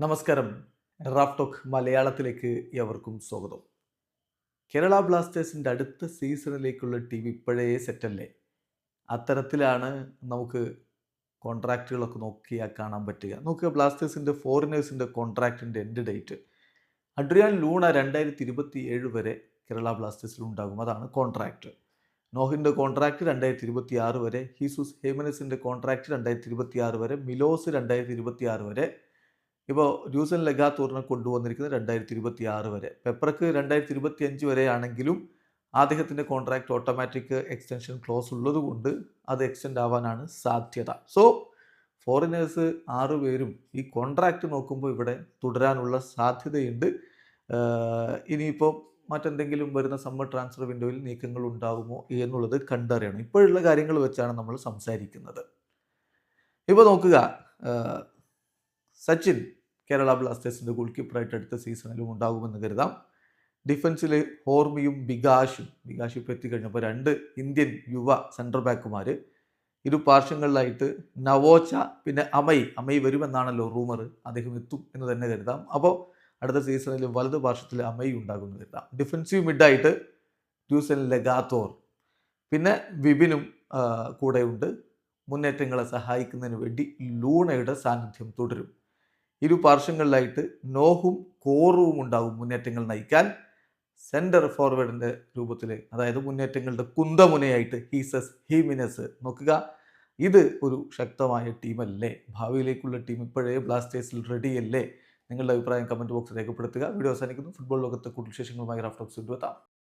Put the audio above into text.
നമസ്കാരം. Raf talk മലയാളത്തിലേക്ക് എവർക്കും സ്വാഗതം. കേരള ബ്ലാസ്റ്റേഴ്സിന്റെ അടുത്ത സീസണിലേക്കുള്ള ടീം ഇപ്പോഴേ സെറ്റല്ലേ? അത്തരത്തിലാണ് നമുക്ക് കോൺട്രാക്റ്റുകളൊക്കെ നോക്കിയാൽ കാണാൻ പറ്റുക. നോക്കുക ബ്ലാസ്റ്റേഴ്സിന്റെ ഫോറിനേഴ്സിന്റെ കോൺട്രാക്റ്റിന്റെ എൻഡ് ഡേറ്റ് അഡ്രിയാൻ ലൂണ രണ്ടായിരത്തി ഇരുപത്തി ഏഴ് വരെ കേരള ബ്ലാസ്റ്റേഴ്സിൽ ഉണ്ടാകും. അതാണ് കോൺട്രാക്റ്റ് നോഹിന്റെ കോൺട്രാക്റ്റ് രണ്ടായിരത്തി ഇരുപത്തി ആറ് വരെ ഹീസൂസ് ഹേമനസിന്റെ കോൺട്രാക്റ്റ് രണ്ടായിരത്തി ഇരുപത്തി ആറ് വരെ മിലോസ് രണ്ടായിരത്തി ഇരുപത്തി ആറ് വരെ ഇപ്പോൾ ഡ്യൂസൻ ലഗാത്തൂറിനെ കൊണ്ടുവന്നിരിക്കുന്നത് രണ്ടായിരത്തി ഇരുപത്തി ആറ് വരെ. പെപ്പർക്ക് രണ്ടായിരത്തി ഇരുപത്തി അഞ്ച് വരെ ആണെങ്കിലും അദ്ദേഹത്തിന്റെ കോൺട്രാക്ട് ഓട്ടോമാറ്റിക് എക്സ്റ്റൻഷൻ ക്ലോസ് ഉള്ളതുകൊണ്ട് അത് എക്സ്റ്റെൻഡ് ആവാനാണ് സാധ്യത. സോ ഫോറിനേഴ്സ് ആറ് പേരും ഈ കോൺട്രാക്റ്റ് നോക്കുമ്പോൾ ഇവിടെ തുടരാനുള്ള സാധ്യതയുണ്ട്. ഇനിയിപ്പോൾ മറ്റെന്തെങ്കിലും വരുന്ന സമ്മർ ട്രാൻസ്ഫർ വിൻഡോയിൽ നീക്കങ്ങൾ ഉണ്ടാകുമോ എന്നുള്ളത് കണ്ടറിയണം. ഇപ്പോഴുള്ള കാര്യങ്ങൾ വെച്ചാണ് നമ്മൾ സംസാരിക്കുന്നത്. ഇപ്പോൾ നോക്കുക സച്ചിൻ കേരള ബ്ലാസ്റ്റേഴ്സിന്റെ ഗോൾ കീപ്പറായിട്ട് അടുത്ത സീസണിലും ഉണ്ടാകുമെന്ന് കരുതാം. ഡിഫൻസിൽ ഹോർമിയും ബിഗാഷും ബിഗാഷ് ഇപ്പോൾ എത്തിക്കഴിഞ്ഞപ്പോൾ രണ്ട് ഇന്ത്യൻ യുവ സെൻട്രൽ ബാക്കുമാർ ഇരു പാർശ്വങ്ങളിലായിട്ട് നവോച്ച പിന്നെ അമൈ അമൈ വരുമെന്നാണല്ലോ റൂമർ അദ്ദേഹം എത്തും എന്ന് തന്നെ കരുതാം. അപ്പോൾ അടുത്ത സീസണിൽ വലത് പാർശ്വത്തിൽ അമൈ ഉണ്ടാകുമെന്ന് കരുതാം. ഡിഫൻസീവ് മിഡായിട്ട് ഡ്യൂസൻ ലെഗാത്തോർ പിന്നെ വിപിനും കൂടെയുണ്ട്. മുന്നേറ്റങ്ങളെ സഹായിക്കുന്നതിന് വേണ്ടി ലൂണയുടെ സാന്നിധ്യം തുടരും. ഇരു പാർശ്വങ്ങളിലായിട്ട് നോഹും കോറുവും ഉണ്ടാവും മുന്നേറ്റങ്ങൾ നയിക്കാൻ. സെന്റർ ഫോർവേഡിന്റെ രൂപത്തിൽ അതായത് മുന്നേറ്റങ്ങളുടെ കുന്തമുനയായിട്ട് ഹീസസ് ഹീമിനസ് നോക്കുക. ഇത് ഒരു ശക്തമായ ടീമല്ലേ? ഭാവിയിലേക്കുള്ള ടീം ഇപ്പോഴേ ബ്ലാസ്റ്റേഴ്സിൽ റെഡിയല്ലേ നിങ്ങളുടെ അഭിപ്രായം കമന്റ് ബോക്സിൽ രേഖപ്പെടുത്തുക. വീഡിയോ അവസാനിക്കുന്നു. ഫുട്ബോൾ ലോകത്തെ കൂടുതൽ വിശേഷങ്ങളുമായി റാഫ്റ്റോക്സ് എത്താം.